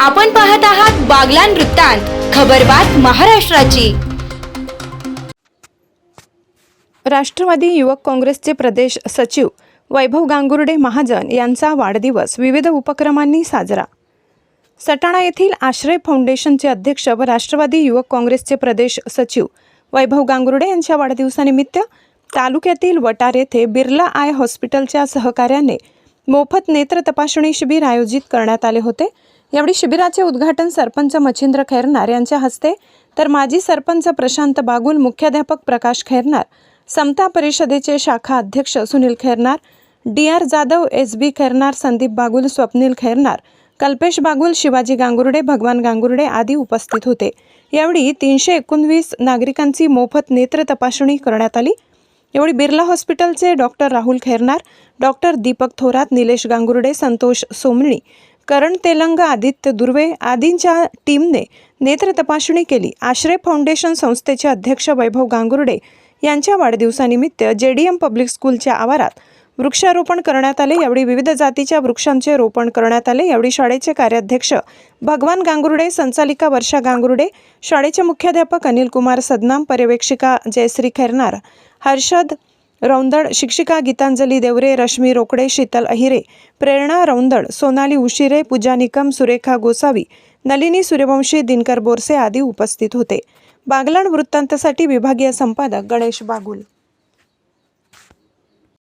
आपण पाहत आहात बागलान वृत्तांत खबरबात महाराष्ट्राची. राष्ट्रवादी युवक काँग्रेसचे प्रदेश सचिव वैभव गांगुर्डे महाजन यांचा वाढदिवस विविध उपक्रमांनी साजरा. सटाणा येथील आश्रय फाउंडेशनचे अध्यक्ष व राष्ट्रवादी युवक काँग्रेसचे प्रदेश सचिव वैभव गांगुर्डे यांच्या वाढदिवसानिमित्त तालुक्यातील वटार येथे बिर्ला आय हॉस्पिटलच्या सहकार्याने मोफत नेत्र तपासणी शिबिर आयोजित करण्यात आले होते. यावेळी शिबिराचे उद्घाटन सरपंच मच्छिंद्र खैरनार यांच्या हस्ते तर माजी सरपंच प्रशांत बागुल मुख्याध्यापक प्रकाश खैरनार समता परिषदेचे शाखा अध्यक्ष Sunil Khairnar D R Jadhav S B Khairnar Sandeep Bagul Swapnil Khairnar Kalpesh Bagul Shivaji Gangurde Bhagwan Gangurde आदी उपस्थित होते. यावेळी तीनशे एकोणवीस नागरिकांची मोफत नेत्र तपासणी करण्यात आली. यावेळी बिर्ला हॉस्पिटलचे डॉक्टर राहुल खैरनार डॉक्टर दीपक थोरात निलेश गांगुर्डे संतोष सोमणी करण तेलंग आदित्य दुर्वे आदींच्या टीमने नेत्र तपासणी केली. आश्रय फाउंडेशन संस्थेचे अध्यक्ष वैभव गांगुर्डे यांच्या वाढदिवसानिमित्त जे डी एम पब्लिक स्कूलच्या आवारात वृक्षारोपण करण्यात आले. यावेळी विविध जातीच्या वृक्षांचे रोपण करण्यात आले. यावेळी शाळेचे कार्याध्यक्ष भगवान गांगुर्डे संचालिका वर्षा गांगुर्डे शाळेचे मुख्याध्यापक अनिल कुमार सदनाम पर्यवेक्षिका जयश्री खैरनार हर्षद रौंदड शिक्षिका गीतांजली देवरे रश्मी रोकडे शीतल अहिरे प्रेरणा रौंदड सोनाली उशिरे पूजा निकम सुरेखा गोसावी नलिनी सूर्यवंशी दिनकर बोरसे आदी उपस्थित होते. बागलाण वृत्तांतसाठी विभागीय संपादक गणेश बागुल.